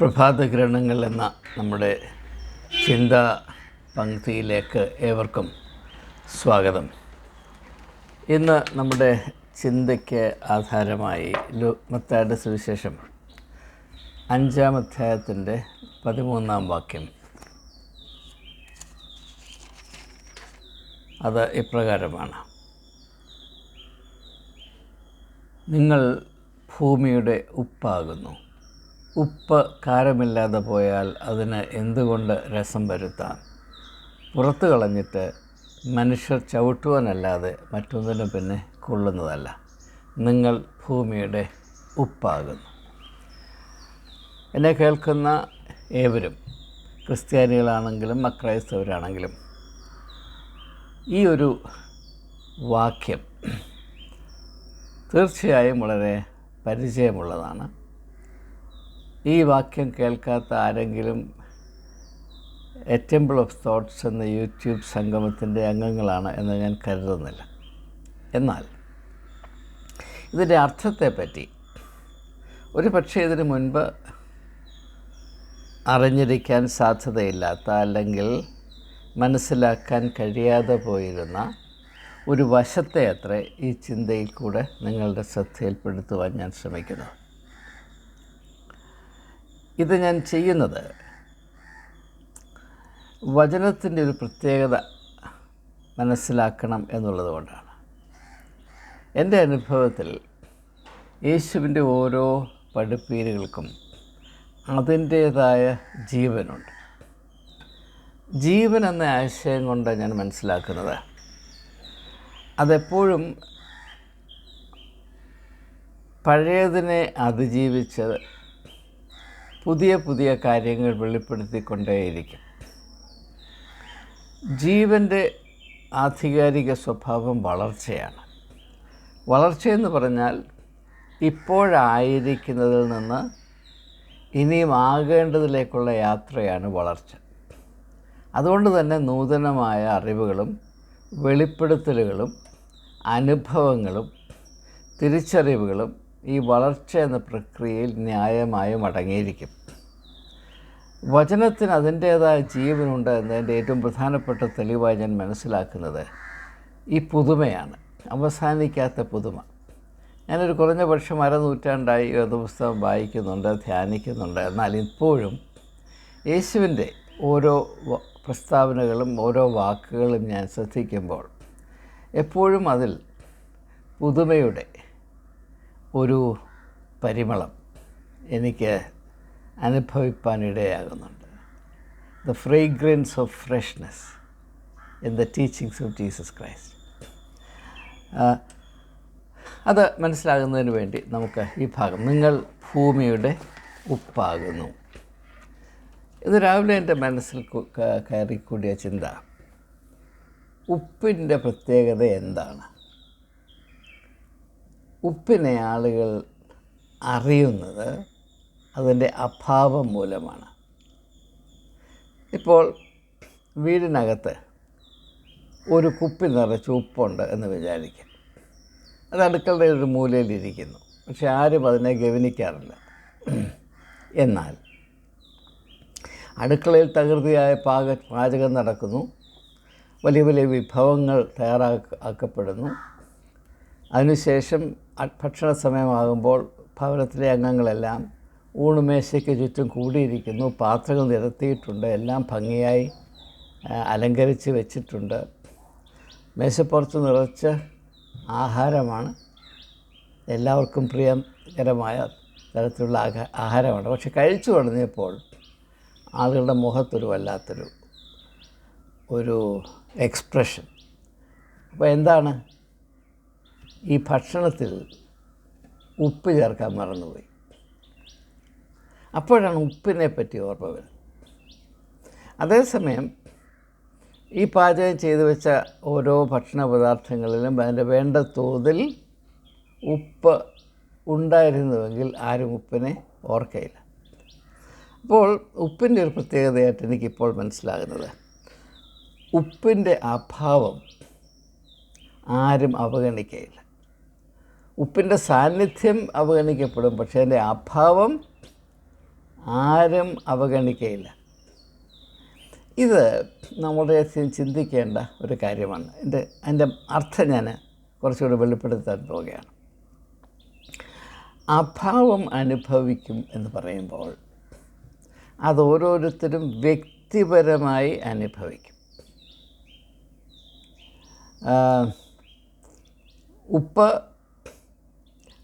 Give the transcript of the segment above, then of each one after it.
പ്രഭാതകിരണങ്ങൾ എന്ന നമ്മുടെ ചിന്താ പങ്ക്തിയിലേക്ക് ഏവർക്കും സ്വാഗതം. ഇന്ന് നമ്മുടെ ചിന്തയ്ക്ക് ആധാരമായി മത്തായുടെ സുവിശേഷം അഞ്ചാം അധ്യായത്തിന്റെ പതിമൂന്നാം വാക്യം. അത് ഇപ്രകാരമാണ്. നിങ്ങൾ ഭൂമിയുടെ ഉപ്പാകുന്നു. ഉപ്പ് കാരമില്ലാതെ പോയാൽ അതിന് എന്തുകൊണ്ട് രസം വരുത്താം? പുറത്തു കളഞ്ഞിട്ട് മനുഷ്യർ ചവിട്ടുവാനല്ലാതെ മറ്റൊന്നിനും പിന്നെ കൊള്ളുന്നതല്ല. നിങ്ങൾ ഭൂമിയുടെ ഉപ്പാകുന്നു. എന്നെ കേൾക്കുന്ന ഏവരും ക്രിസ്ത്യാനികളാണെങ്കിലും അക്രൈസ്തവരാണെങ്കിലും ഈ ഒരു വാക്യം തീർച്ചയായും വളരെ പരിചയമുള്ളതാണ്. ഈ വാക്യം കേൾക്കാത്ത ആരെങ്കിലും എ ടെമ്പിൾ ഓഫ് തോട്ട്സ് എന്ന യൂട്യൂബ് സംഗമത്തിന്റെ അംഗങ്ങളാണ് എന്ന് ഞാൻ കരുതുന്നില്ല. എന്നാൽ ഇതിന്റെ അർത്ഥത്തെപ്പറ്റി ഒരു പക്ഷേ ഇതിനു മുൻപ് അറിഞ്ഞിരിക്കാൻ സാധ്യതയില്ലാത്ത അല്ലെങ്കിൽ മനസ്സിലാക്കാൻ കഴിയാതെ പോയിരുന്ന ഒരു വശത്തെ അത്ര ഈ ചിന്തയിൽ കൂടെ നിങ്ങളുടെ ശ്രദ്ധയിൽപ്പെടുത്തുവാൻ ഞാൻ ശ്രമിക്കുന്നു. ഇത് ഞാൻ ചെയ്യുന്നത്. വചനത്തിന്റെ ഒരു പ്രത്യേകത മനസ്സിലാക്കണം എന്നുള്ളത് കൊണ്ടാണ്. എന്റെ അനുഭവത്തിൽ യേശുവിന്റെ ഓരോ പഠിപ്പീരുകൾക്കും അതിന്റേതായ ജീവനുണ്ട്. ജീവൻ എന്ന ആശയം കൊണ്ട് ഞാൻ മനസ്സിലാക്കുന്നത്. അതെപ്പോഴും പഴയതിനെ അതിജീവിച്ച് പുതിയ പുതിയ കാര്യങ്ങൾ വെളിപ്പെടുത്തിക്കൊണ്ടേയിരിക്കും. ജീവന്റെ ആധികാരിക സ്വഭാവം വളർച്ചയാണ്. വളർച്ചയെന്ന് പറഞ്ഞാൽ ഇപ്പോഴായിരിക്കുന്നതിൽ നിന്ന് ഇനിയും ആകേണ്ടതിലേക്കുള്ള യാത്രയാണ് വളർച്ച. അതുകൊണ്ട് തന്നെ നൂതനമായ അറിവുകളും വെളിപ്പെടുത്തലുകളും അനുഭവങ്ങളും തിരിച്ചറിവുകളും ഈ വളർച്ച എന്ന പ്രക്രിയയിൽ ന്യായമായും അടങ്ങിയിരിക്കും. വചനത്തിന് അതിന്റേതായ ജീവനുണ്ട് എന്നതിന്റെ ഏറ്റവും പ്രധാനപ്പെട്ട തെളിവായി ഞാൻ മനസ്സിലാക്കുന്നത് ഈ പുതുമയാണ് അവസാനിക്കാത്ത പുതുമ. ഞാനൊരു കുറഞ്ഞ പക്ഷം അരനൂറ്റാണ്ടായി പുസ്തകം വായിക്കുന്നുണ്ട് ധ്യാനിക്കുന്നുണ്ട്. എന്നാൽ ഇപ്പോഴും യേശുവിന്റെ ഓരോ പ്രസ്താവനകളും ഓരോ വാക്കുകളും ഞാൻ ശ്രദ്ധിക്കുമ്പോൾ എപ്പോഴും അതിൽ പുതുമയുടെ ഒരു പരിമളം എനിക്ക് അനുഭവിപ്പാനിടയാകുന്നുണ്ട്. The fragrance of freshness in the teachings of Jesus Christ അത് മനസ്സിലാകുന്നതിന് വേണ്ടി നമുക്ക് ഈ ഭാഗം നിങ്ങൾ ഭൂമിയുടെ ഉപ്പാകുന്നു. ഇത് രാവിലെ എന്റെ മനസ്സിൽ കയറിക്കൂടിയ ചിന്ത ഉപ്പിന്റെ പ്രത്യേകത എന്താണ്? ഉപ്പിനെ ആളുകൾ അറിയുന്നത് അതിന്റെ അഭാവം മൂലമാണ്. ഇപ്പോൾ വീടിനകത്ത് ഒരു കുപ്പി നിറച്ച് ഉപ്പുണ്ട് എന്ന് വിചാരിക്കാം. അത് അടുക്കളുടെ ഒരു മൂലയിലിരിക്കുന്നു. പക്ഷെ ആരും അതിനെ ഗവനിക്കാറില്ല. എന്നാൽ അടുക്കളയിൽ തകൃതിയായ പാക പാചകം നടക്കുന്നു. വലിയ വലിയ വിഭവങ്ങൾ തയ്യാറാക്കപ്പെടുന്നു. അതിനുശേഷം ഭക്ഷണ സമയമാകുമ്പോൾ ഭവനത്തിലെ അംഗങ്ങളെല്ലാം ഊണുമേശയ്ക്ക് ചുറ്റും കൂടിയിരിക്കുന്നു. പാത്രങ്ങൾ നിരത്തിയിട്ടുണ്ട്. എല്ലാം ഭംഗിയായി അലങ്കരിച്ച് വെച്ചിട്ടുണ്ട്. മേശപ്പുറത്ത് നിറച്ച് ആഹാരമാണ് എല്ലാവർക്കും പ്രിയകരമായ തരത്തിലുള്ള ആഹാരമാണ്. പക്ഷെ കഴിച്ചു തുടങ്ങിയപ്പോൾ ആളുകളുടെ മുഖത്തൊരു വല്ലാത്തൊരു ഒരു എക്സ്പ്രഷൻ. അപ്പോൾ എന്താണ്? ഈ ഭക്ഷണത്തിൽ ഉപ്പ് ചേർക്കാൻ മറന്നുപോയി. അപ്പോഴാണ് ഉപ്പിനെ പറ്റി ഓർമ്മ വരുന്നത്. അതേസമയം ഈ പാചകം ചെയ്തു വെച്ച ഓരോ ഭക്ഷണ പദാർത്ഥങ്ങളിലും അതിന്റെ വേണ്ട തോതിൽ ഉപ്പ് ഉണ്ടായിരുന്നുവെങ്കിൽ ആരും ഉപ്പിനെ ഓർക്കയില്ല. അപ്പോൾ ഉപ്പിന്റെ ഒരു പ്രത്യേകതയായിട്ട് എനിക്കിപ്പോൾ മനസ്സിലാകുന്നത്. ഉപ്പിന്റെ അഭാവം ആരും അവഗണിക്കയില്ല. ഉപ്പിന്റെ സാന്നിധ്യം അവഗണിക്കപ്പെടും പക്ഷേ അതിന്റെ അഭാവം ആരും അവഗണിക്കുകയില്ല ഇത് നമ്മുടെ ചിന്തിക്കേണ്ട ഒരു കാര്യമാണ്. എന്റെ അതിന്റെ അർത്ഥം ഞാൻ കുറച്ചുകൂടി വെളിപ്പെടുത്താൻ പോവുകയാണ്. അഭാവം അനുഭവിക്കും എന്ന് പറയുമ്പോൾ അത് ഓരോരുത്തരും വ്യക്തിപരമായി അനുഭവിക്കും. ഉപ്പ്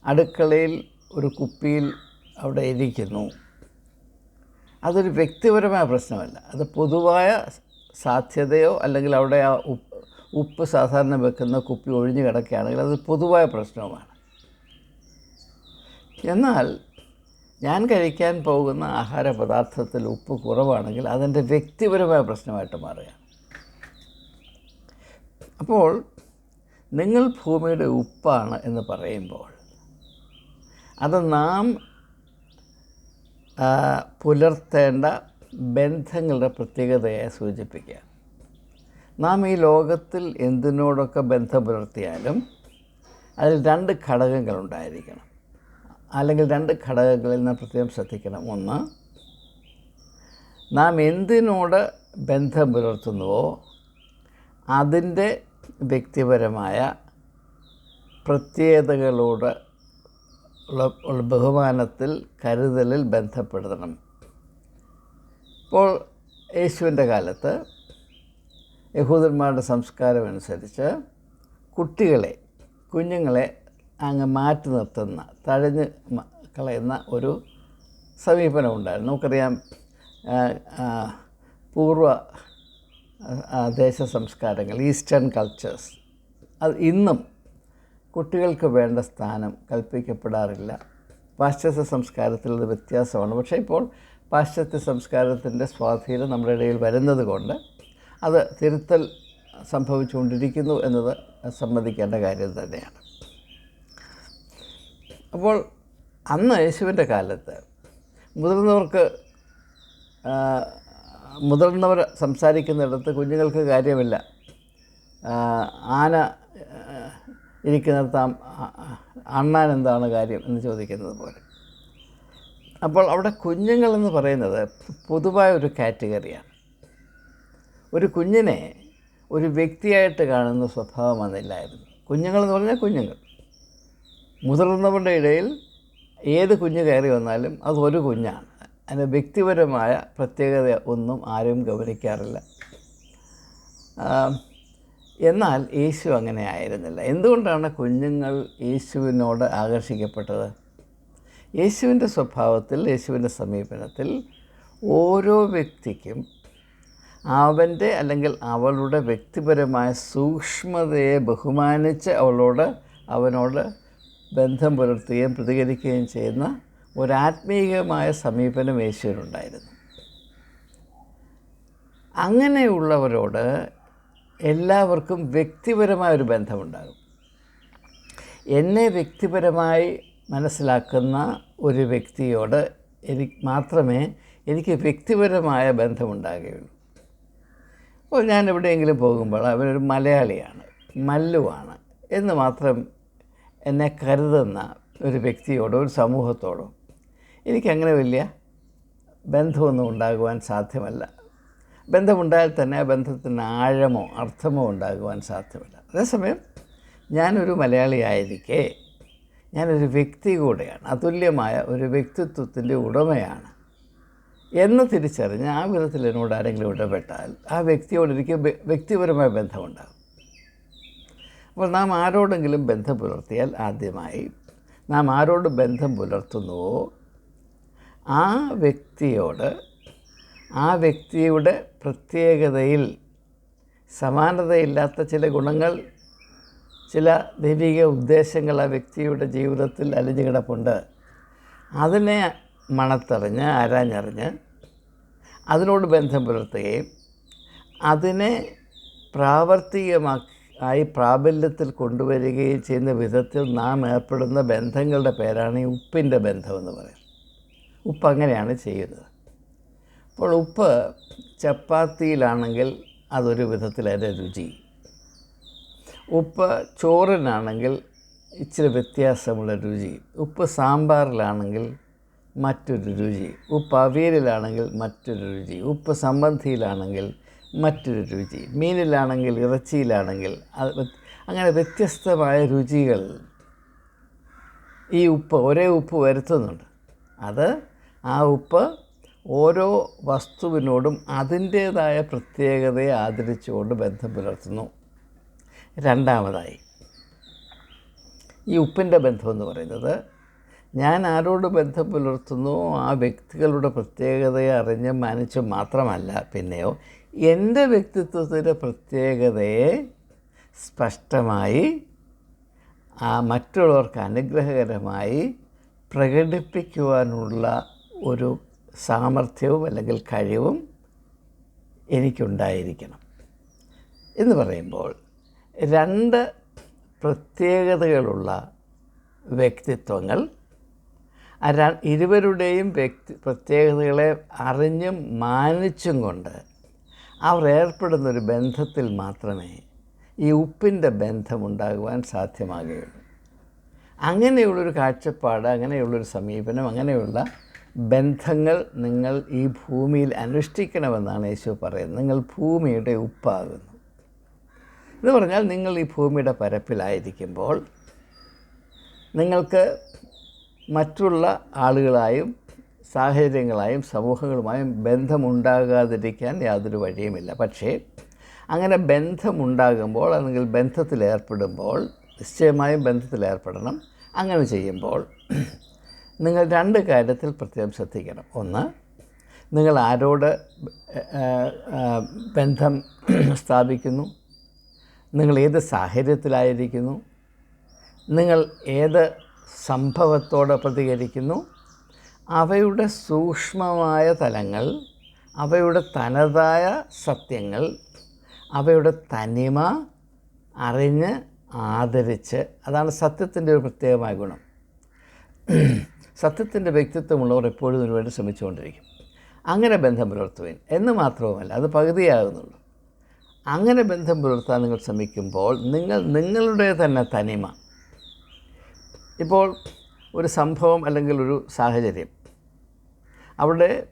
അടുക്കളയിൽ ഒരു കുപ്പിയിൽ അവിടെ ഇരിക്കുന്നു. അതൊരു വ്യക്തിപരമായ പ്രശ്നമല്ല. അത് പൊതുവായ സാധ്യതയോ അല്ലെങ്കിൽ അവിടെ ആ ഉപ്പ് സാധാരണ വെക്കുന്ന കുപ്പി ഒഴിഞ്ഞു കിടക്കുകയാണെങ്കിൽ അത് പൊതുവായ പ്രശ്നവുമാണ്. എന്നാൽ ഞാൻ കഴിക്കാൻ പോകുന്ന ആഹാര പദാർത്ഥത്തിൽ ഉപ്പ് കുറവാണെങ്കിൽ അതെന്റെ വ്യക്തിപരമായ പ്രശ്നമായിട്ട് മാറുകയാണ്. അപ്പോൾ നിങ്ങൾ ഭൂമിയുടെ ഉപ്പാണ് എന്ന് പറയുമ്പോൾ അത് നാം പുലർത്തേണ്ട ബന്ധങ്ങളുടെ പ്രത്യേകതയെ സൂചിപ്പിക്കുക. നാം ഈ ലോകത്തിൽ എന്തിനോടൊക്കെ ബന്ധം പുലർത്തിയാലും അതിൽ രണ്ട് ഘടകങ്ങൾ ഉണ്ടായിരിക്കണം. അല്ലെങ്കിൽ രണ്ട് ഘടകങ്ങളിൽ നാം പ്രത്യേകം ശ്രദ്ധിക്കണം. ഒന്ന് നാം എന്തിനോട് ബന്ധം പുലർത്തുന്നുവോ അതിന്റെ വ്യക്തിപരമായ പ്രത്യേകതകളോട് ഉള്ള ബഹുമാനത്തിൽ കരുതലിൽ ബന്ധപ്പെടുത്തണം ഇപ്പോൾ യേശുവിന്റെ കാലത്ത് യഹൂദന്മാരുടെ സംസ്കാരം അനുസരിച്ച് കുട്ടികളെ കുഞ്ഞുങ്ങളെ അങ്ങ് മാറ്റി നിർത്തുന്ന തഴഞ്ഞ് കളയുന്ന ഒരു സമീപനം ഉണ്ടായിരുന്നു. നമുക്കറിയാം പൂർവ ദേശ സംസ്കാരങ്ങൾ ഈസ്റ്റേൺ കൾച്ചേഴ്സ് അത് ഇന്നും കുട്ടികൾക്ക് വേണ്ട സ്ഥാനം കൽപ്പിക്കപ്പെടാറില്ല. പാശ്ചാത്യ സംസ്കാരത്തിൽ അത് വ്യത്യാസമാണ്. പക്ഷേ ഇപ്പോൾ പാശ്ചാത്യ സംസ്കാരത്തിന്റെ സ്വാധീനം നമ്മുടെ ഇടയിൽ വരുന്നത് കൊണ്ട് അത് തിരുത്തൽ സംഭവിച്ചുകൊണ്ടിരിക്കുന്നു എന്നത് സമ്മതിക്കേണ്ട കാര്യം തന്നെയാണ്. അപ്പോൾ അന്ന് യേശുവിന്റെ കാലത്ത് മുതിർന്നവർക്ക് മുതിർന്നവർ സംസാരിക്കുന്നിടത്ത് കുഞ്ഞുങ്ങൾക്ക് കാര്യമില്ല. ആന ഇരിക്കുന്നിടത്ത് അണ്ണാൻ എന്താണ് കാര്യം എന്ന് ചോദിക്കുന്നത് പോലെ. അപ്പോൾ അവിടെ കുഞ്ഞുങ്ങളെന്ന് പറയുന്നത് പൊതുവായ ഒരു കാറ്റഗറിയാണ്. ഒരു കുഞ്ഞിനെ ഒരു വ്യക്തിയായിട്ട് കാണുന്ന സ്വഭാവം അന്നില്ലായിരുന്നു കുഞ്ഞുങ്ങളെന്ന് പറഞ്ഞാൽ കുഞ്ഞുങ്ങൾ. മുതിർന്നവരുടെ ഇടയിൽ ഏത് കുഞ്ഞ് കയറി വന്നാലും അത് ഒരു കുഞ്ഞാണ്. അതിന് വ്യക്തിപരമായ പ്രത്യേകത ഒന്നും ആരും ഗൗനിക്കാറില്ല എന്നാൽ യേശു അങ്ങനെ ആയിരുന്നില്ല. എന്തുകൊണ്ടാണ് കുഞ്ഞുങ്ങൾ യേശുവിനോട് ആകർഷിക്കപ്പെട്ടത്? യേശുവിന്റെ സ്വഭാവത്തിൽ യേശുവിന്റെ സമീപനത്തിൽ ഓരോ വ്യക്തിക്കും അവന്റെ അല്ലെങ്കിൽ അവളുടെ വ്യക്തിപരമായ സൂക്ഷ്മതയെ ബഹുമാനിച്ച് അവളോട് അവനോട് ബന്ധം പുലർത്തുകയും പ്രതികരിക്കുകയും ചെയ്യുന്ന ഒരാത്മീയമായ സമീപനം യേശുവിനുണ്ടായിരുന്നു. അങ്ങനെയുള്ളവരോട് എല്ലാവർക്കും വ്യക്തിപരമായ ഒരു ബന്ധമുണ്ടാകും. എന്നെ വ്യക്തിപരമായി മനസ്സിലാക്കുന്ന ഒരു വ്യക്തിയോട് എനിക്ക് മാത്രമേ എനിക്ക് വ്യക്തിപരമായ ബന്ധമുണ്ടാകുകയുള്ളൂ. അപ്പോൾ ഞാൻ എവിടെയെങ്കിലും പോകുമ്പോൾ അവരൊരു മലയാളിയാണ് മല്ലുവാണ് എന്ന് മാത്രം എന്നെ കരുതുന്ന ഒരു വ്യക്തിയോടോ ഒരു സമൂഹത്തോടോ എനിക്കങ്ങനെ വലിയ ബന്ധമൊന്നും ഉണ്ടാകുവാൻ സാധ്യമല്ല. ബന്ധമുണ്ടായാൽ തന്നെ ആ ബന്ധത്തിന് ആഴമോ അർത്ഥമോ ഉണ്ടാകുവാൻ സാധ്യമല്ല. അതേസമയം ഞാനൊരു മലയാളിയായിരിക്കെ ഞാനൊരു വ്യക്തി കൂടെയാണ്. അതുല്യമായ ഒരു വ്യക്തിത്വത്തിന്റെ ഉടമയാണ്. എന്ന് തിരിച്ചറിഞ്ഞ് ആ വിധത്തിൽ എന്നോട് ആരെങ്കിലും ഇടപെട്ടാൽ ആ വ്യക്തിയോട് എനിക്ക് വ്യ- വ്യക്തിപരമായ ബന്ധമുണ്ടാകും. അപ്പോൾ നാം ആരോടെങ്കിലും ബന്ധം പുലർത്തിയാൽ ആദ്യമായി നാം ആരോട് ബന്ധം പുലർത്തുന്നുവോ? ആ വ്യക്തിയോട് ആ വ്യക്തിയുടെ പ്രത്യേകതയിൽ സമാനതയില്ലാത്ത ചില ഗുണങ്ങൾ ചില ദൈവിക ഉദ്ദേശങ്ങൾ ആ വ്യക്തിയുടെ ജീവിതത്തിൽ അലിഞ്ഞു കിടപ്പുണ്ട്. അതിനെ മണത്തറിഞ്ഞ് ആരാഞ്ഞറിഞ്ഞ് അതിനോട് ബന്ധം പുലർത്തുകയും അതിനെ പ്രാവർത്തികമാക്കി ആയി പ്രാബല്യത്തിൽ കൊണ്ടുവരികയും ചെയ്യുന്ന വിധത്തിൽ നാം ഏർപ്പെടുന്ന ബന്ധങ്ങളുടെ പേരാണ് ഈ ഉപ്പിന്റെ ബന്ധമെന്ന് പറയുന്നത് ഉപ്പ് അങ്ങനെയാണ് ചെയ്യുന്നത്. അപ്പോൾ ഉപ്പ് ചപ്പാത്തിയിലാണെങ്കിൽ അതൊരു വിധത്തിലേറെ രുചി. ഉപ്പ് ചോറിനാണെങ്കിൽ ഇച്ചിരി വ്യത്യാസമുള്ള രുചി. ഉപ്പ് സാമ്പാറിലാണെങ്കിൽ മറ്റൊരു രുചി. ഉപ്പ് അവിയലിലാണെങ്കിൽ മറ്റൊരു രുചി. ഉപ്പ് സംബന്ധിയിലാണെങ്കിൽ മറ്റൊരു രുചി. മീനിലാണെങ്കിൽ ഇറച്ചിയിലാണെങ്കിൽ അങ്ങനെ വ്യത്യസ്തമായ രുചികൾ ഈ ഉപ്പ് ഒരേ ഉപ്പ് വരുത്തുന്നുണ്ട്. അത് ആ ഉപ്പ് ഓരോ വസ്തുവിനോടും അതിന്റേതായ പ്രത്യേകതയെ ആദരിച്ചുകൊണ്ട് ബന്ധം പുലർത്തുന്നു. രണ്ടാമതായി ഈ ഉപ്പിന്റെ ബന്ധം എന്ന് പറയുന്നത് ഞാൻ ആരോട് ബന്ധം പുലർത്തുന്നു? ആ വ്യക്തികളുടെ പ്രത്യേകതയെ അറിഞ്ഞ് മാനിച്ച് മാത്രമല്ല പിന്നെയോ എന്റെ വ്യക്തിത്വത്തിന്റെ പ്രത്യേകതയെ സ്പഷ്ടമായി ആ മറ്റുള്ളവർക്ക് അനുഗ്രഹകരമായി പ്രകടിപ്പിക്കുവാനുള്ള ഒരു സാമർഥ്യവും അല്ലെങ്കിൽ കഴിവും എനിക്കുണ്ടായിരിക്കണം. എന്ന് പറയുമ്പോൾ രണ്ട് പ്രത്യേകതകളുള്ള വ്യക്തിത്വങ്ങൾ ഇരുവരുടെയും വ്യക്തി പ്രത്യേകതകളെ അറിഞ്ഞും മാനിച്ചും കൊണ്ട് അവർ ഏർപ്പെടുന്ന ഒരു ബന്ധത്തിൽ മാത്രമേ ഈ ഉപ്പിന്റെ ബന്ധമുണ്ടാകുവാൻ സാധ്യമാകുകയുള്ളൂ. അങ്ങനെയുള്ളൊരു കാഴ്ചപ്പാട് അങ്ങനെയുള്ളൊരു സമീപനം അങ്ങനെയുള്ള ബന്ധങ്ങൾ നിങ്ങൾ ഈ ഭൂമിയിൽ അനുഷ്ഠിക്കണമെന്നാണ് യേശു പറയുന്നത്. നിങ്ങൾ ഭൂമിയുടെ ഉപ്പാകുന്നു. എന്ന് പറഞ്ഞാൽ നിങ്ങൾ ഈ ഭൂമിയുടെ പരപ്പിലായിരിക്കുമ്പോൾ നിങ്ങൾക്ക് മറ്റുള്ള ആളുകളായും സാഹചര്യങ്ങളായും സമൂഹങ്ങളുമായും ബന്ധമുണ്ടാകാതിരിക്കാൻ യാതൊരു വഴിയുമില്ല. പക്ഷേ അങ്ങനെ ബന്ധമുണ്ടാകുമ്പോൾ അല്ലെങ്കിൽ ബന്ധത്തിലേർപ്പെടുമ്പോൾ നിശ്ചയമായും ബന്ധത്തിലേർപ്പെടണം. അങ്ങനെ ചെയ്യുമ്പോൾ നിങ്ങൾ രണ്ട് കാര്യത്തിൽ പ്രത്യേകം ശ്രദ്ധിക്കണം. ഒന്ന് നിങ്ങൾ ആരോട് ബന്ധം സ്ഥാപിക്കുന്നു? നിങ്ങൾ ഏത് സാഹചര്യത്തിലായിരിക്കുന്നു? നിങ്ങൾ ഏത് സംഭവത്തോട് പ്രതികരിക്കുന്നു? അവയുടെ സൂക്ഷ്മമായ തലങ്ങൾ അവയുടെ തനതായ സത്യങ്ങൾ അവയുടെ തനിമ അറിഞ്ഞ് ആദരിച്ച് അതാണ് സത്യത്തിന്റെ ഒരു പ്രത്യേകമായ ഗുണം. സത്യത്തിന്റെ വ്യക്തിത്വമുള്ളവർ എപ്പോഴും ഇതിനുവേണ്ടി ശ്രമിച്ചുകൊണ്ടിരിക്കും. അങ്ങനെ ബന്ധം പുലർത്തുവിൻ. എന്ന് മാത്രവുമല്ല അത് പകുതിയാകുന്നുള്ളൂ. അങ്ങനെ ബന്ധം പുലർത്താൻ നിങ്ങൾ ശ്രമിക്കുമ്പോൾ നിങ്ങൾ നിങ്ങളുടെ തന്നെ തനിമ. ഇപ്പോൾ ഒരു സംഭവം അല്ലെങ്കിൽ ഒരു സാഹചര്യം. അവിടെ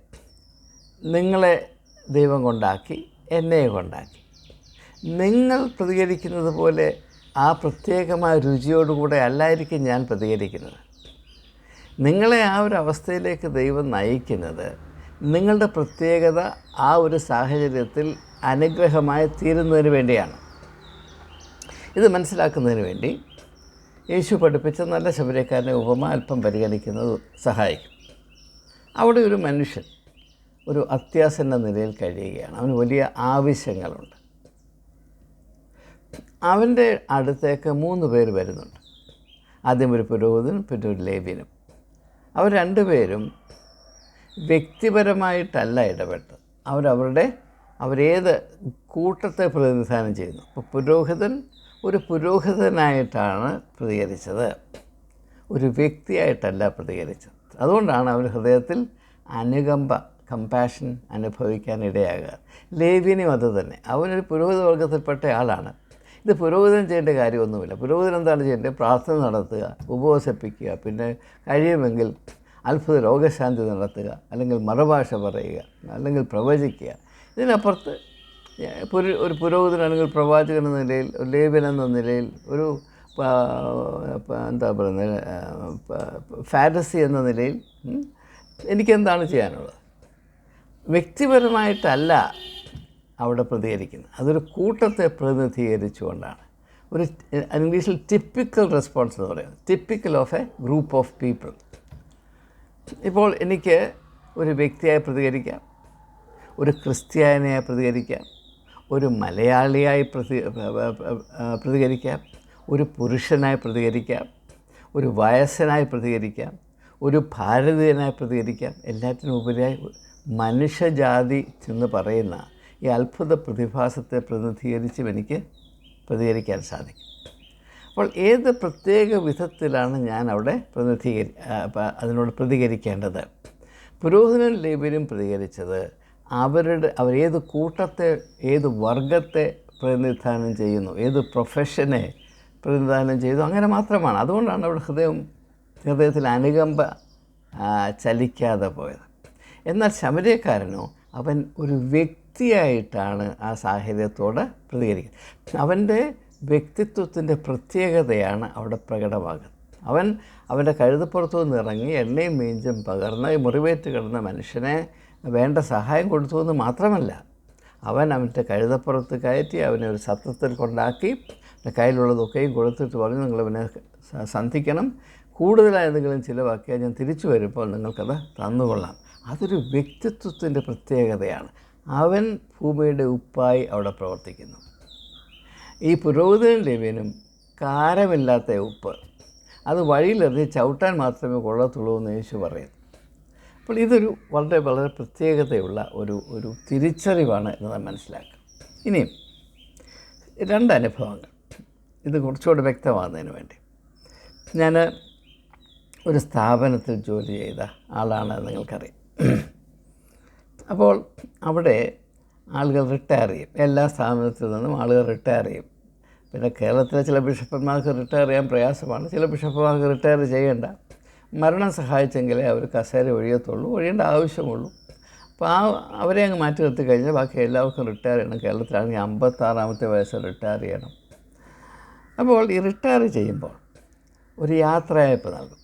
നിങ്ങളെ ദൈവം കൊണ്ടാക്കി എന്നെ കൊണ്ടാക്കി. നിങ്ങൾ പ്രതികരിക്കുന്നത് പോലെ ആ പ്രത്യേകമായ രുചിയോടുകൂടെ അല്ലായിരിക്കും ഞാൻ പ്രതികരിക്കുന്നത്. നിങ്ങളെ ആ ഒരു അവസ്ഥയിലേക്ക് ദൈവം നയിക്കുന്നത് നിങ്ങളുടെ പ്രത്യേകത ആ ഒരു സാഹചര്യത്തിൽ അനുഗ്രഹമായി തീരുന്നതിന് വേണ്ടിയാണ്. ഇത് മനസ്സിലാക്കുന്നതിന് വേണ്ടി യേശു പഠിപ്പിച്ച നല്ല ശബരിക്കാരനെ ഉപമ അല്പം പരിഗണിക്കുന്നത് സഹായിക്കും. അവിടെ ഒരു മനുഷ്യൻ ഒരു അത്യാസന്ന നിലയിൽ കഴിയുകയാണ്. അവന് വലിയ ആവശ്യങ്ങളുണ്ട്. അവന്റെ അടുത്തേക്ക് മൂന്ന് പേര് വരുന്നുണ്ട്. ആദ്യം ഒരു പുരോഹിതനും പിന്നെ ഒരു ലേവ്യനും. അവർ രണ്ടുപേരും വ്യക്തിപരമായിട്ടല്ല ഇടപെട്ടത്. അവരവരുടെ അവരേത് കൂട്ടത്തെ പ്രതിനിധാനം ചെയ്യുന്നു. ഇപ്പോൾ പുരോഹിതൻ ഒരു പുരോഹിതനായിട്ടാണ് പ്രതികരിച്ചത്. ഒരു വ്യക്തിയായിട്ടല്ല പ്രതികരിച്ചത്. അതുകൊണ്ടാണ് അവർ ഹൃദയത്തിൽ അനുകമ്പ കമ്പാഷൻ അനുഭവിക്കാൻ ഇടയാകുക ലേവ്യനും അത് തന്നെ. അവനൊരു പുരോഹിത വർഗത്തിൽപ്പെട്ട ആളാണ് ഇത് പുരോഹിതൻ ചെയ്യേണ്ട കാര്യമൊന്നുമില്ല. പുരോഹിതൻ എന്താണ് ചെയ്യേണ്ടത്? പ്രാർത്ഥന നടത്തുക ഉപവസിപ്പിക്കുക പിന്നെ കഴിയുമെങ്കിൽ അത്ഭുത രോഗശാന്തി നടത്തുക അല്ലെങ്കിൽ മറുഭാഷ പറയുക അല്ലെങ്കിൽ പ്രവചിക്കുക. ഇതിനപ്പുറത്ത് പുരു ഒരു പുരോഹിതനാണെങ്കിൽ പ്രവാചകൻ എന്ന നിലയിൽ ഒരു ലേവ്യൻ എന്ന നിലയിൽ ഒരു എന്താ പറയുന്നത് ഫാരസി എന്ന നിലയിൽ എനിക്കെന്താണ് ചെയ്യാനുള്ളത്? വ്യക്തിപരമായിട്ടല്ല അവിടെ പ്രതികരിക്കുന്നത് അതൊരു കൂട്ടത്തെ പ്രതിനിധീകരിച്ചുകൊണ്ടാണ്. ഒരു ഇംഗ്ലീഷിൽ ടിപ്പിക്കൽ റെസ്പോൺസ് എന്ന് പറയുന്നത്. Typical of a group of people ഇപ്പോൾ എനിക്ക് ഒരു വ്യക്തിയായി പ്രതികരിക്കാം. ഒരു ക്രിസ്ത്യാനിയായി പ്രതികരിക്കാം. ഒരു മലയാളിയായി പ്രതി പ്രതികരിക്കാം. ഒരു പുരുഷനായി പ്രതികരിക്കാം. ഒരു വയസ്സനായി പ്രതികരിക്കാം. ഒരു ഭാരതീയനായി പ്രതികരിക്കാം. എല്ലാറ്റിനും ഉപരിയായി മനുഷ്യജാതി എന്ന് പറയുന്ന ഈ അത്ഭുത പ്രതിഭാസത്തെ പ്രതിനിധീകരിച്ചും എനിക്ക് പ്രതികരിക്കാൻ സാധിക്കും. അപ്പോൾ ഏത് പ്രത്യേക വിധത്തിലാണ് ഞാൻ അവിടെ പ്രതിനിധീകരി അതിനോട് പ്രതികരിക്കേണ്ടത്? പുരോഹിതൻ ലേബിനും പ്രതികരിച്ചത് അവരുടെ അവർ ഏത് കൂട്ടത്തെ ഏത് വർഗത്തെ പ്രതിനിധാനം ചെയ്യുന്നു ഏത് പ്രൊഫഷനെ പ്രതിനിധാനം ചെയ്തു അങ്ങനെ മാത്രമാണ്. അതുകൊണ്ടാണ് അവിടെ ഹൃദയം ഹൃദയത്തിൽ അനുകമ്പ ചലിക്കാതെ പോയത്. എന്നാൽ ശബരിയക്കാരനോ അവൻ ഒരു വ്യക്തിയായിട്ടാണ് ആ സാഹചര്യത്തോട് പ്രതികരിക്കുന്നത്. അവന്റെ വ്യക്തിത്വത്തിന്റെ പ്രത്യേകതയാണ് അവിടെ പ്രകടമാകുന്നത്. അവൻ അവന്റെ കഴുതപ്പുറത്തു നിന്ന് ഇറങ്ങി എണ്ണയും മീഞ്ചും പകർന്ന് മുറിവേറ്റ് കിടന്ന മനുഷ്യനെ വേണ്ട സഹായം കൊടുത്തു എന്ന് മാത്രമല്ല അവൻ അവന്റെ കഴുതപ്പുറത്ത് കയറ്റി അവനെ ഒരു സത്രത്തിൽ കൊണ്ടാക്കി കയ്യിലുള്ളതൊക്കെയും കൊടുത്തിട്ട് പറഞ്ഞു നിങ്ങളവനെ സന്ധിക്കണം. കൂടുതലായി എന്തെങ്കിലും ചിലവാക്കിയാൽ ഞാൻ തിരിച്ചു വരുമ്പോൾ നിങ്ങൾക്കത് തന്നുകൊള്ളാം. അതൊരു വ്യക്തിത്വത്തിന്റെ പ്രത്യേകതയാണ്. അവൻ ഭൂമിയുടെ ഉപ്പായി അവിടെ പ്രവർത്തിക്കുന്നു. ഈ പുരോഹിതനും ലേവ്യനും കാരമില്ലാത്ത ഉപ്പ്. അത് വഴിയിലെറിഞ്ഞ് ചവിട്ടാൻ മാത്രമേ കൊള്ളത്തുള്ളൂ എന്ന് യേശു പറയുന്നു. അപ്പോൾ ഇതൊരു വളരെ വളരെ പ്രത്യേകതയുള്ള ഒരു ഒരു തിരിച്ചറിവാണ് എന്ന് നാം മനസ്സിലാക്കുക ഇനിയും രണ്ട് അനുഭവങ്ങൾ. ഇത് കുറച്ചുകൂടെ വ്യക്തമാകുന്നതിന് വേണ്ടി. ഞാൻ ഒരു സ്ഥാപനത്തിൽ ജോലി ചെയ്ത ആളാണ് നിങ്ങൾക്കറിയാം. അപ്പോൾ അവിടെ ആളുകൾ റിട്ടയർ ചെയ്യും. എല്ലാ സ്ഥാപനത്തിൽ നിന്നും ആളുകൾ റിട്ടയർ ചെയ്യും. പിന്നെ കേരളത്തിലെ ചില ബിഷപ്പന്മാർക്ക് റിട്ടയർ ചെയ്യാൻ പ്രയാസമാണ്. ചില ബിഷപ്പന്മാർക്ക് റിട്ടയർ ചെയ്യേണ്ട. മരണം സഹായിച്ചെങ്കിലേ അവർ കസേര ഒഴിയത്തുള്ളൂ ഒഴിയേണ്ട ആവശ്യമുള്ളൂ. അപ്പോൾ ആ അവരെ അങ്ങ് മാറ്റി നിർത്തി കഴിഞ്ഞാൽ ബാക്കി എല്ലാവർക്കും റിട്ടയർ ചെയ്യണം. കേരളത്തിലാണെങ്കിൽ അമ്പത്താറാമത്തെ വയസ്സിൽ റിട്ടയർ ചെയ്യണം. അപ്പോൾ ഈ റിട്ടയർ ചെയ്യുമ്പോൾ ഒരു യാത്രയയപ്പ് നൽകും.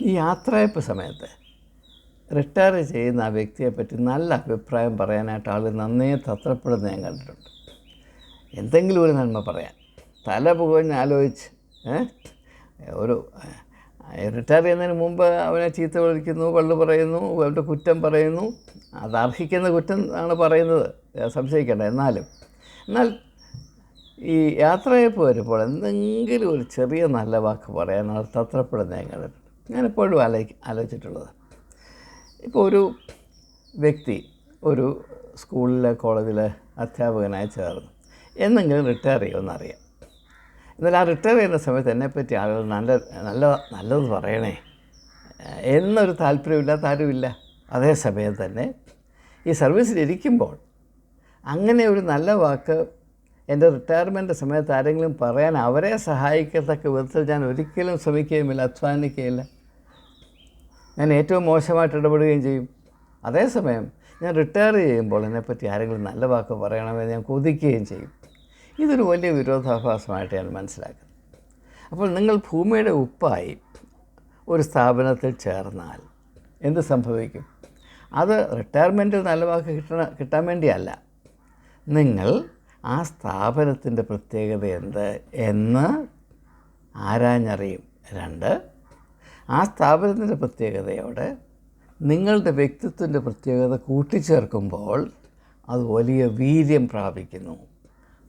ഈ യാത്രയപ്പ് സമയത്ത് റിട്ടയർ ചെയ്യുന്ന ആ വ്യക്തിയെപ്പറ്റി നല്ല അഭിപ്രായം പറയാനായിട്ട് ആൾ നന്നേ തത്രപ്പെടുന്ന ഞാൻ കണ്ടിട്ടുണ്ട്. എന്തെങ്കിലും ഒരു നന്മ പറയാൻ. തല പുകഞ്ഞ് ആലോചിച്ച് ഒരു റിട്ടയർ ചെയ്യുന്നതിന് മുമ്പ് അവനെ ചീത്ത വിളിക്കുന്നു പള്ളു പറയുന്നു അവന്റെ കുറ്റം പറയുന്നു. അത് അർഹിക്കുന്ന കുറ്റം ആണ് പറയുന്നത്. സംശയിക്കേണ്ട എന്നാലും. എന്നാൽ ഈ യാത്രയപ്പ് വരുമ്പോൾ എന്തെങ്കിലും ഒരു ചെറിയ നല്ല വാക്ക് പറയാൻ ആൾ തത്രപ്പെടുന്ന ഞാൻ ഞാൻ ആലോചി ആലോചിച്ചിട്ടുള്ളത് ഇപ്പോൾ ഒരു വ്യക്തി ഒരു സ്കൂളിലെ കോളേജിലെ അധ്യാപകനായി ചേർന്നു. എന്നെങ്കിലും റിട്ടയർ ചെയ്യുമെന്നറിയാം. എന്നാൽ ആ റിട്ടയർ ചെയ്യുന്ന സമയത്ത് എന്നെപ്പറ്റി ആളുകൾ നല്ല നല്ല നല്ലത് പറയണേ. എന്നൊരു താല്പര്യമില്ലാത്ത ആരുമില്ല. അതേസമയം തന്നെ ഈ സർവീസിൽ ഇരിക്കുമ്പോൾ അങ്ങനെ ഒരു നല്ല വാക്ക് എന്റെ റിട്ടയർമെന്റ് സമയത്ത് ആരെങ്കിലും പറയാൻ അവരെ സഹായിക്കത്തക്ക വിധത്തിൽ ഞാൻ ഒരിക്കലും ശ്രമിക്കുകയുമില്ല അധ്വാനിക്കുകയില്ല. ഞാൻ ഏറ്റവും മോശമായിട്ട് ഇടപെടുകയും ചെയ്യും. അതേസമയം ഞാൻ റിട്ടയർ ചെയ്യുമ്പോൾ എന്നെപ്പറ്റി ആരെങ്കിലും നല്ല വാക്ക് പറയണമെന്ന് ഞാൻ കൊതിക്കുകയും ചെയ്യും. ഇതൊരു വലിയ വിരോധാഭാസമായിട്ട് ഞാൻ മനസ്സിലാക്കുന്നു. അപ്പോൾ നിങ്ങൾ ഭൂമിയുടെ ഉപ്പായി ഒരു സ്ഥാപനത്തിൽ ചേർന്നാൽ എന്ത് സംഭവിക്കും? അത് റിട്ടയർമെന്റിൽ നല്ല വാക്ക് കിട്ടണ കിട്ടാൻ വേണ്ടിയല്ല. നിങ്ങൾ ആ സ്ഥാപനത്തിന്റെ പ്രത്യേകത എന്ത് എന്ന് ആരാഞ്ഞറിയും. രണ്ട് ആ സ്ഥാപനത്തിന്റെ പ്രത്യേകതയോട് നിങ്ങളുടെ വ്യക്തിത്വത്തിന്റെ പ്രത്യേകത കൂട്ടിച്ചേർക്കുമ്പോൾ അത് വലിയ വീര്യം പ്രാപിക്കുന്നു.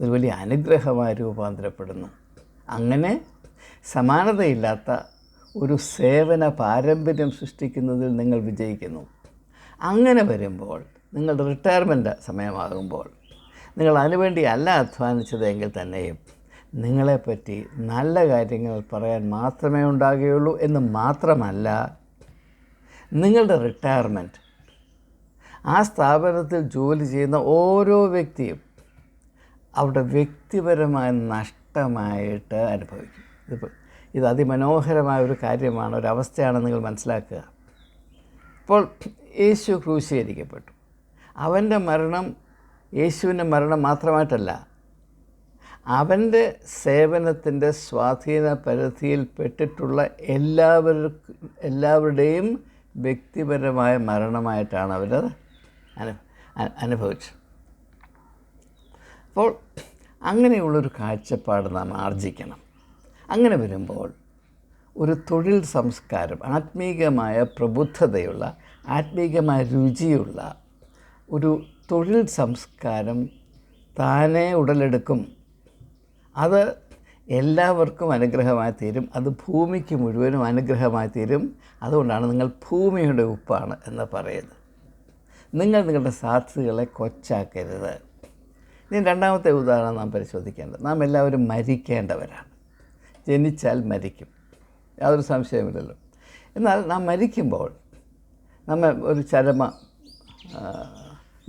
ഒരു വലിയ അനുഗ്രഹമായി രൂപാന്തരപ്പെടുന്നു. അങ്ങനെ സമാനതയില്ലാത്ത ഒരു സേവന പാരമ്പര്യം സൃഷ്ടിക്കുന്നതിൽ നിങ്ങൾ വിജയിക്കുന്നു. അങ്ങനെ വരുമ്പോൾ നിങ്ങളുടെ റിട്ടയർമെന്റ് സമയമാകുമ്പോൾ നിങ്ങൾ അതിനുവേണ്ടി അല്ല അധ്വാനിച്ചതെങ്കിൽ തന്നെയും നിങ്ങളെപ്പറ്റി നല്ല കാര്യങ്ങൾ പറയാൻ മാത്രമേ ഉണ്ടാകുകയുള്ളൂ എന്ന് മാത്രമല്ല നിങ്ങളുടെ റിട്ടയർമെന്റ് ആ സ്ഥാപനത്തിൽ ജോലി ചെയ്യുന്ന ഓരോ വ്യക്തിയും അവിടെ വ്യക്തിപരമായ നഷ്ടമായിട്ട് അനുഭവിക്കും. ഇതിപ്പോൾ ഇത് അതിമനോഹരമായ ഒരു കാര്യമാണ് ഒരവസ്ഥയാണ് നിങ്ങൾ മനസ്സിലാക്കുക. ഇപ്പോൾ യേശു ക്രൂശീകരിക്കപ്പെട്ടു. അവന്റെ മരണം യേശുവിന്റെ മരണം മാത്രമായിട്ടല്ല അവന്റെ സേവനത്തിന്റെ സ്വാധീന പരിധിയിൽ പെട്ടിട്ടുള്ള എല്ലാവർക്കും എല്ലാവരുടെയും വ്യക്തിപരമായ മരണമായിട്ടാണ് അവരത് അനു അനുഭവിച്ചത്. അപ്പോൾ അങ്ങനെയുള്ളൊരു കാഴ്ചപ്പാട് നാം ആർജിക്കണം. അങ്ങനെ വരുമ്പോൾ ഒരു തൊഴിൽ സംസ്കാരം ആത്മീകമായ പ്രബുദ്ധതയുള്ള ആത്മീകമായ രുചിയുള്ള ഒരു തൊഴിൽ സംസ്കാരം താനേ ഉടലെടുക്കും. അത് എല്ലാവർക്കും അനുഗ്രഹമായി തീരും. അത് ഭൂമിക്ക് മുഴുവനും അനുഗ്രഹമായി തീരും. അതുകൊണ്ടാണ് നിങ്ങൾ ഭൂമിയുടെ ഉപ്പാണ് എന്ന് പറയുന്നത്. നിങ്ങൾ നിങ്ങളുടെ സാധ്യതകളെ കൊച്ചാക്കരുത്. ഇനി രണ്ടാമത്തെ ഉദാഹരണം നാം പരിശോധിക്കേണ്ടത്. നാം എല്ലാവരും മരിക്കേണ്ടവരാണ്. ജനിച്ചാൽ മരിക്കും. യാതൊരു സംശയമില്ലല്ലോ എന്നാൽ നാം മരിക്കുമ്പോൾ നമ്മെ ഒരു ചരമ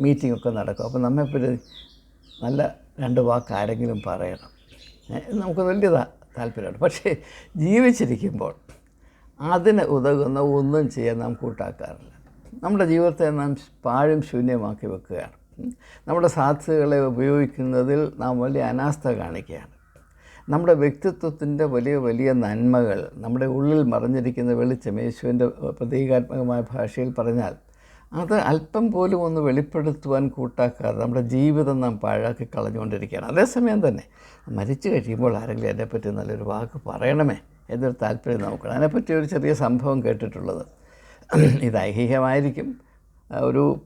മീറ്റിംഗ് ഒക്കെ നടക്കും. അപ്പോൾ നമ്മെപ്പറ്റി നല്ല രണ്ട് വാക്ക് ആരെങ്കിലും പറയണം. നമുക്ക് വലിയ താല്പര്യമാണ് പക്ഷേ ജീവിച്ചിരിക്കുമ്പോൾ അതിന് ഉതകുന്ന ഒന്നും ചെയ്യാൻ നാം കൂട്ടാക്കാറില്ല. നമ്മുടെ ജീവിതത്തെ നാം പാഴും ശൂന്യമാക്കി വെക്കുകയാണ്. നമ്മുടെ സാധ്യതകളെ ഉപയോഗിക്കുന്നതിൽ നാം വലിയ അനാസ്ഥ കാണിക്കുകയാണ്. നമ്മുടെ വ്യക്തിത്വത്തിന്റെ വലിയ വലിയ നന്മകൾ നമ്മുടെ ഉള്ളിൽ മറിഞ്ഞിരിക്കുന്ന വെളിച്ചം യേശുവിന്റെ പ്രതീകാത്മകമായ ഭാഷയിൽ പറഞ്ഞാൽ അത് അല്പം പോലും ഒന്ന് വെളിപ്പെടുത്തുവാൻ കൂട്ടാക്കാതെ നമ്മുടെ ജീവിതം നാം പാഴാക്കി കളഞ്ഞുകൊണ്ടിരിക്കുകയാണ്. അതേസമയം തന്നെ മരിച്ചു കഴിയുമ്പോൾ ആരെങ്കിലും അതിനെപ്പറ്റി നല്ലൊരു വാക്ക് പറയണമേ എന്നൊരു താല്പര്യം നമുക്കുണ്ട്. അതിനെപ്പറ്റി ഒരു ചെറിയ സംഭവം കേട്ടിട്ടുള്ളത്. ഇത് ഐഹികമായിരിക്കും ഒരു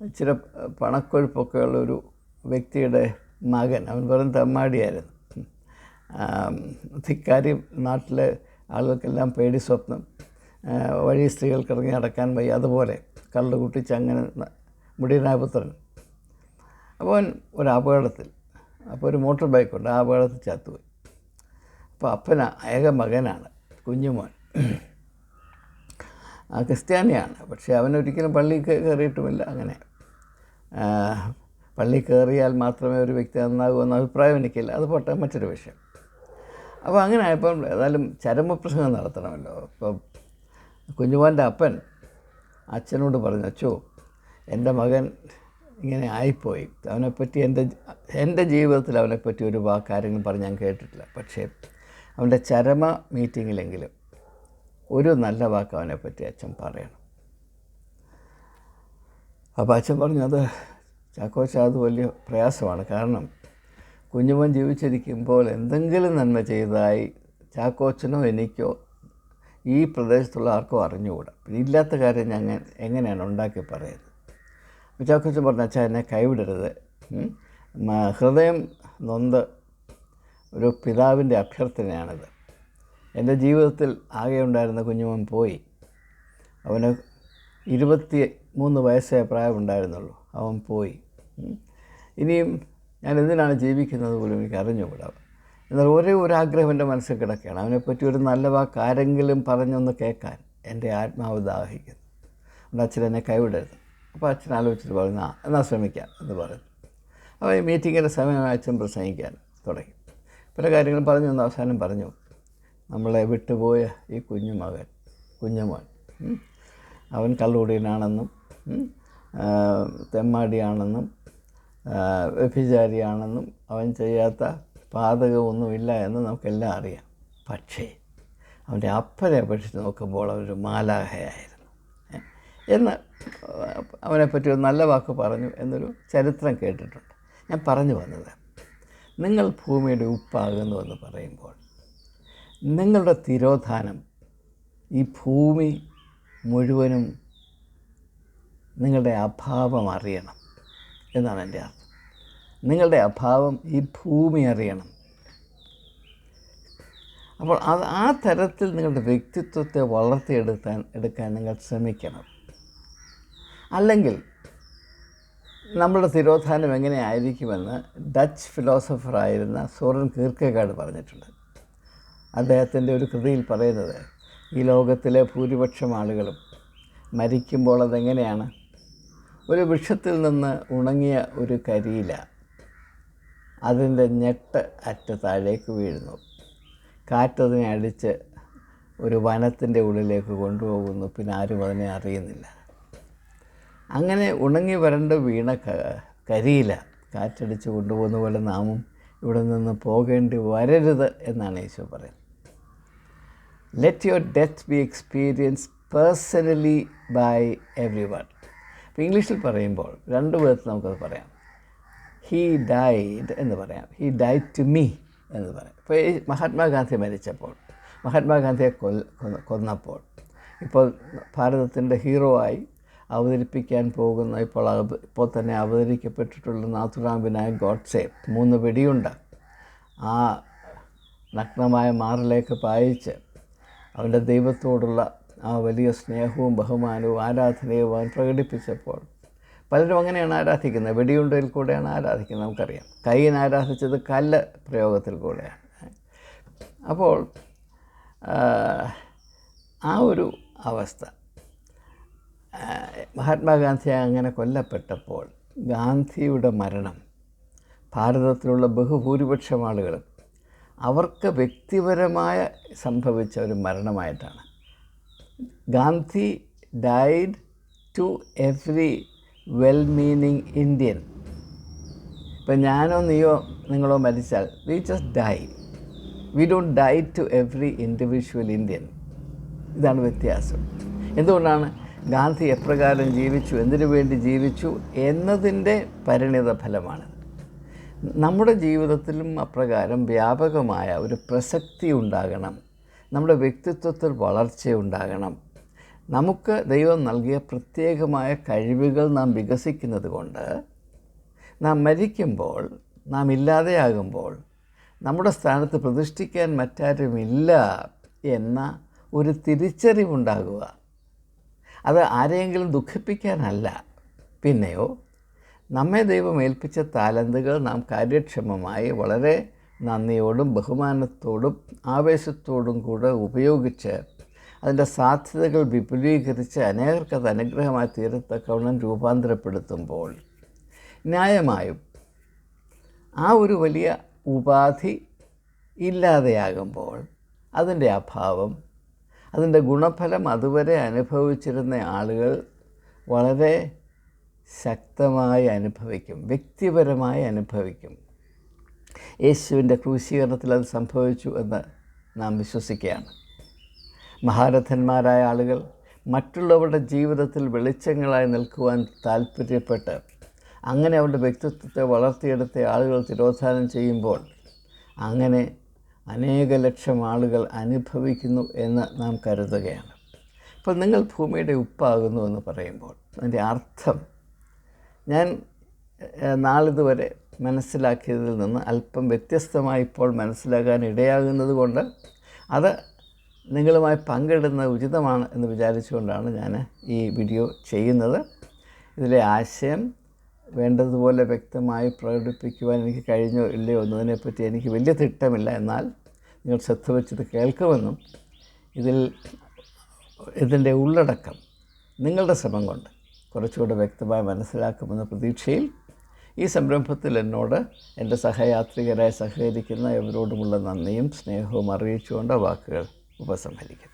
ഇച്ചിരി പണക്കൊഴുപ്പൊക്കെയുള്ള ഒരു വ്യക്തിയുടെ മകൻ. അവൻ വെറും തെമ്മാടിയായിരുന്നു. ധിക്കാരി നാട്ടിലെ ആളുകൾക്കെല്ലാം പേടി സ്വപ്നം. വഴി സ്ത്രീകൾക്ക് ഇറങ്ങി നടക്കാൻ വയ്യ. അതുപോലെ കള്ളു കുട്ടിച്ച് അങ്ങനെ മുടിയനായപുത്രൻ മുടിയനായ അപ്പോൾ ഒരു അപകടത്തിൽ അപ്പോൾ ഒരു മോട്ടോർ ബൈക്ക് ഉണ്ട് ആ അപകടത്തിൽ ചത്തുപോയി. അപ്പോൾ അപ്പന ഏക മകനാണ് കുഞ്ഞുമോൻ. ക്രിസ്ത്യാനിയാണ് പക്ഷേ അവനൊരിക്കലും പള്ളിയിൽ കേ- കയറിയിട്ടുമില്ല അങ്ങനെ. പള്ളി കയറിയാൽ മാത്രമേ ഒരു വ്യക്തി നന്നാകൂ എന്ന അഭിപ്രായം എനിക്കില്ല. അത് പോട്ടെ മറ്റൊരു വിഷയം. അപ്പോൾ അങ്ങനെ ആയപ്പോൾ ഏതായാലും ചരമപ്രസംഗം നടത്തണമല്ലോ. അപ്പോൾ കുഞ്ഞുമോന്റെ അപ്പൻ. അച്ഛനോട് പറഞ്ഞു അച്ചോ എന്റെ മകൻ ഇങ്ങനെ ആയിപ്പോയി. അവനെപ്പറ്റി എന്റെ എന്റെ ജീവിതത്തിൽ അവനെപ്പറ്റി ഒരു കാര്യങ്ങൾ പറഞ്ഞ് ഞാൻ കേട്ടിട്ടില്ല. പക്ഷേ അവന്റെ ചരമ മീറ്റിങ്ങിലെങ്കിലും ഒരു നല്ല വാക്ക് അവനെപ്പറ്റി അച്ഛൻ പറയണം. അപ്പോൾ അച്ഛൻ പറഞ്ഞു അത് ചാക്കോച്ച അത് വലിയ പ്രയാസമാണ്. കാരണം കുഞ്ഞുമോൻ ജീവിച്ചിരിക്കുമ്പോൾ എന്തെങ്കിലും നന്മ ചെയ്തതായി ചാക്കോച്ചനോ എനിക്കോ ഈ പ്രദേശത്തുള്ള ആർക്കും അറിഞ്ഞുകൂടാ. ഇല്ലാത്ത കാര്യം ഞാൻ എങ്ങനെയാണ് ഉണ്ടാക്കി പറയുന്നത് ചാക്കോച്ചൻ പറഞ്ഞു അച്ഛാ എന്നെ കൈവിടരുത്. ഹൃദയം നൊന്ത് ഒരു പിതാവിന്റെ അഭ്യർത്ഥനയാണിത്. എന്റെ ജീവിതത്തിൽ ആകെ ഉണ്ടായിരുന്ന കുഞ്ഞുമൻ പോയി. അവന് ഇരുപത്തി മൂന്ന് വയസ്സേ പ്രായമുണ്ടായിരുന്നുള്ളൂ അവൻ പോയി. ഇനിയും ഞാൻ എന്തിനാണ് ജീവിക്കുന്നത് പോലും എനിക്ക് അറിഞ്ഞുകൂടാ. എന്നാൽ ഒരേ ഒരു ആഗ്രഹം എന്റെ മനസ്സിൽ കിടക്കുകയാണ്. അവനെപ്പറ്റി ഒരു നല്ല വാക്ക് ആരെങ്കിലും പറഞ്ഞൊന്ന് കേൾക്കാൻ എന്റെ ആത്മാവ് ദാഹിക്കുന്നു. അതുകൊണ്ട് അച്ഛൻ എന്നെ കൈവിടരുത്. അപ്പോൾ അച്ഛൻ ആലോചിച്ചിട്ട് പറഞ്ഞു ആ എന്നാൽ ശ്രമിക്കാം എന്ന് പറഞ്ഞു. അപ്പോൾ ഈ മീറ്റിങ്ങിന്റെ സമയം അച്ഛൻ പ്രസംഗിക്കാൻ തുടങ്ങി. പല കാര്യങ്ങളും പറഞ്ഞു എന്ന് അവസാനം പറഞ്ഞു നമ്മളെ വിട്ടുപോയ ഈ കുഞ്ഞുമകൻ കുഞ്ഞുമോൻ അവൻ കള്ളുകുടിയനാണെന്നും തെമ്മാടിയാണെന്നും വ്യഭിചാരിയാണെന്നും അവൻ ചെയ്യാത്ത പാതകമൊന്നുമില്ല എന്ന് നമുക്കെല്ലാം അറിയാം. പക്ഷേ അവന്റെ അപ്പനെ അപേക്ഷിച്ച് നോക്കുമ്പോൾ അവനൊരു മാലാഹയായിരുന്നു എന്ന് അവനെപ്പറ്റി ഒരു നല്ല വാക്ക് പറഞ്ഞു എന്നൊരു ചരിത്രം കേട്ടിട്ടുണ്ട്. ഞാൻ പറഞ്ഞു വന്നത് നിങ്ങൾ ഭൂമിയുടെ ഉപ്പാകുന്നു എന്ന് പറയുമ്പോൾ നിങ്ങളുടെ തിരോധാനം ഈ ഭൂമി മുഴുവനും നിങ്ങളുടെ അഭാവം അറിയണം എന്നാണ് എന്റെ അർത്ഥം. നിങ്ങളുടെ അഭാവം ഈ ഭൂമി അറിയണം. അപ്പോൾ അത് ആ തരത്തിൽ നിങ്ങളുടെ വ്യക്തിത്വത്തെ വളർത്തിയെടുക്കാൻ എടുക്കാൻ നിങ്ങൾ ശ്രമിക്കണം. അല്ലെങ്കിൽ നമ്മുടെ തിരോധാനം എങ്ങനെയായിരിക്കുമെന്ന് ഡച്ച് ഫിലോസഫറായിരുന്ന സോറൻ കീർക്കഗാഡ് പറഞ്ഞിട്ടുണ്ട്. അദ്ദേഹത്തിന്റെ ഒരു കൃതിയിൽ പറയുന്നത് ഈ ലോകത്തിലെ ഭൂരിപക്ഷം ആളുകളും മരിക്കുമ്പോൾ അതെങ്ങനെയാണ്? ഒരു വൃക്ഷത്തിൽ നിന്ന് ഉണങ്ങിയ ഒരു കരിയില. അതിന്റെ ഞെട്ട് അറ്റ താഴേക്ക് വീഴുന്നു. കാറ്റതിനെ അടിച്ച് ഒരു വനത്തിന്റെ ഉള്ളിലേക്ക് കൊണ്ടുപോകുന്നു. പിന്നെ ആരും അതിനെ അറിയുന്നില്ല. അങ്ങനെ ഉണങ്ങി വരണ്ട് വീണ കരിയില കാറ്റടിച്ച് കൊണ്ടുപോകുന്ന പോലെ നാമും ഇവിടെ നിന്ന് പോകേണ്ടി വരരുത് എന്നാണ് യേശു പറയുന്നത്. Let your death be experience personally by everyone ഇംഗ്ലീഷിൽ പറയുമ്പോൾ രണ്ട് വിധത്തിൽ നമുക്കത് പറയാം. ഹീ ഡൈഡ് എന്ന് പറയാം. ഹീ ഡൈഡ് ടു മീ എന്ന് പറയാം. ഇപ്പോൾ ഈ മഹാത്മാഗാന്ധി മരിച്ചപ്പോൾ മഹാത്മാഗാന്ധിയെ കൊൽ കൊന്നപ്പോൾ ഇപ്പോൾ ഭാരതത്തിന്റെ ഹീറോ ആയി അവതരിപ്പിക്കാൻ പോകുന്ന ഇപ്പോൾ ഇപ്പോൾ തന്നെ അവതരിക്കപ്പെട്ടിട്ടുള്ള നാഥുറാം വിനായക് ഗോഡ്സെ മൂന്ന് വെടിയുണ്ട്. ആ നഗ്നമായ മാറിലേക്ക് പായിച്ച് അവന്റെ ദൈവത്തോടുള്ള ആ വലിയ സ്നേഹവും ബഹുമാനവും ആരാധനയും അവൻ പ്രകടിപ്പിച്ചപ്പോൾ പലരും അങ്ങനെയാണ് ആരാധിക്കുന്നത്. വെടിയുണ്ടയിൽ കൂടെയാണ് ആരാധിക്കുന്നത് നമുക്കറിയാം. കയ്യൻ ആരാധിച്ചത് കല്ല് പ്രയോഗത്തിൽ കൂടെയാണ്. അപ്പോൾ ആ, ഒരു അവസ്ഥ മഹാത്മാഗാന്ധി അങ്ങനെ കൊല്ലപ്പെട്ടപ്പോൾ ഗാന്ധിയുടെ മരണം ഭാരതത്തിലുള്ള ബഹുഭൂരിപക്ഷം ആളുകളും അവർക്ക് വ്യക്തിപരമായ സംഭവിച്ച ഒരു മരണമായിട്ടാണ്. Gandhi died to every well meaning Indian ഇപ്പം ഞാനോ നീയോ നിങ്ങളോ മരിച്ചാൽ we just die we don't die to every individual Indian ഇതാണ് വ്യത്യാസം. എന്തുകൊണ്ടാണ് ഗാന്ധി എപ്രകാരം ജീവിച്ചു എന്തിനു വേണ്ടി ജീവിച്ചു എന്നതിന്റെ പരിണിത ഫലമാണ്. നമ്മുടെ ജീവിതത്തിലും അപ്രകാരം വ്യാപകമായ ഒരു പ്രസക്തി ഉണ്ടാകണം. നമ്മുടെ വ്യക്തിത്വത്തിൽ വളർച്ചയുണ്ടാകണം നമുക്ക് ദൈവം നൽകിയ പ്രത്യേകമായ കഴിവുകൾ നാം വികസിക്കുന്നത് കൊണ്ട് നാം മരിക്കുമ്പോൾ നാം ഇല്ലാതെയാകുമ്പോൾ നമ്മുടെ സ്ഥാനത്ത് പ്രതിഷ്ഠിക്കാൻ മറ്റാരുമില്ല എന്ന ഒരു തിരിച്ചറിവുണ്ടാകുക. അത് ആരെയെങ്കിലും ദുഃഖിപ്പിക്കാനല്ല. പിന്നെയോ നമ്മെ ദൈവം ഏൽപ്പിച്ച താലന്തുകൾ നാം കാര്യക്ഷമമായി വളരെ നന്ദിയോടും ബഹുമാനത്തോടും ആവേശത്തോടും കൂടെ ഉപയോഗിച്ച് അതിന്റെ സാധ്യതകൾ വിപുലീകരിച്ച് അനേകർക്ക് അത് അനുഗ്രഹമായി തീരത്തക്കവണ്ണം രൂപാന്തരപ്പെടുത്തുമ്പോൾ ന്യായമായും ആ ഒരു വലിയ ഉപാധി ഇല്ലാതെയാകുമ്പോൾ അതിന്റെ അഭാവം അതിന്റെ ഗുണഫലം അതുവരെ അനുഭവിച്ചിരുന്ന ആളുകൾ വളരെ ശക്തമായി അനുഭവിക്കും വ്യക്തിപരമായി അനുഭവിക്കും. യേശുവിന്റെ ക്രൂശീകരണത്തിൽ അത് സംഭവിച്ചു എന്ന് നാം വിശ്വസിക്കുകയാണ്. മഹാരഥന്മാരായ ആളുകൾ മറ്റുള്ളവരുടെ ജീവിതത്തിൽ വെളിച്ചങ്ങളായി നിൽക്കുവാൻ താല്പര്യപ്പെട്ട് അങ്ങനെ അവരുടെ വ്യക്തിത്വത്തെ വളർത്തിയെടുത്ത ആളുകൾ തിരോധാനം ചെയ്യുമ്പോൾ അങ്ങനെ അനേക ലക്ഷം ആളുകൾ അനുഭവിക്കുന്നു എന്ന് നാം കരുതുകയാണ്. അപ്പോൾ നിങ്ങൾ ഭൂമിയുടെ ഉപ്പാകുന്നു എന്ന് പറയുമ്പോൾ അതിന്റെ അർത്ഥം ഞാൻ നാളിതുവരെ മനസ്സിലാക്കിയതിൽ നിന്ന് അല്പം വ്യത്യസ്തമായി ഇപ്പോൾ മനസ്സിലാക്കാൻ ഇടയാകുന്നത് കൊണ്ട് അത് നിങ്ങളുമായി പങ്കിടുന്നത് ഉചിതമാണ് എന്ന് വിചാരിച്ചുകൊണ്ടാണ് ഞാൻ ഈ വീഡിയോ ചെയ്യുന്നത്. ഇതിലെ ആശയം വേണ്ടതുപോലെ വ്യക്തമായി പ്രകടിപ്പിക്കുവാൻ എനിക്ക് കഴിഞ്ഞോ ഇല്ലയോ എന്നതിനെപ്പറ്റി എനിക്ക് വലിയ തിട്ടമില്ല. എന്നാൽ നിങ്ങൾ ശ്രദ്ധ വെച്ചത് കേൾക്കുമെന്നും ഇതിൽ ഇതിന്റെ ഉള്ളടക്കം നിങ്ങളുടെ ശ്രമം കൊണ്ട് കുറച്ചുകൂടെ വ്യക്തമായി മനസ്സിലാക്കുമെന്ന പ്രതീക്ഷയിൽ ഈ സംരംഭത്തിൽ എന്നോട് എന്റെ സഹയാത്രികരായി സഹകരിക്കുന്ന എവരോടുമുള്ള നന്ദിയും സ്നേഹവും അറിയിച്ചുകൊണ്ട് വാക്കുകൾ उपसंहलिखित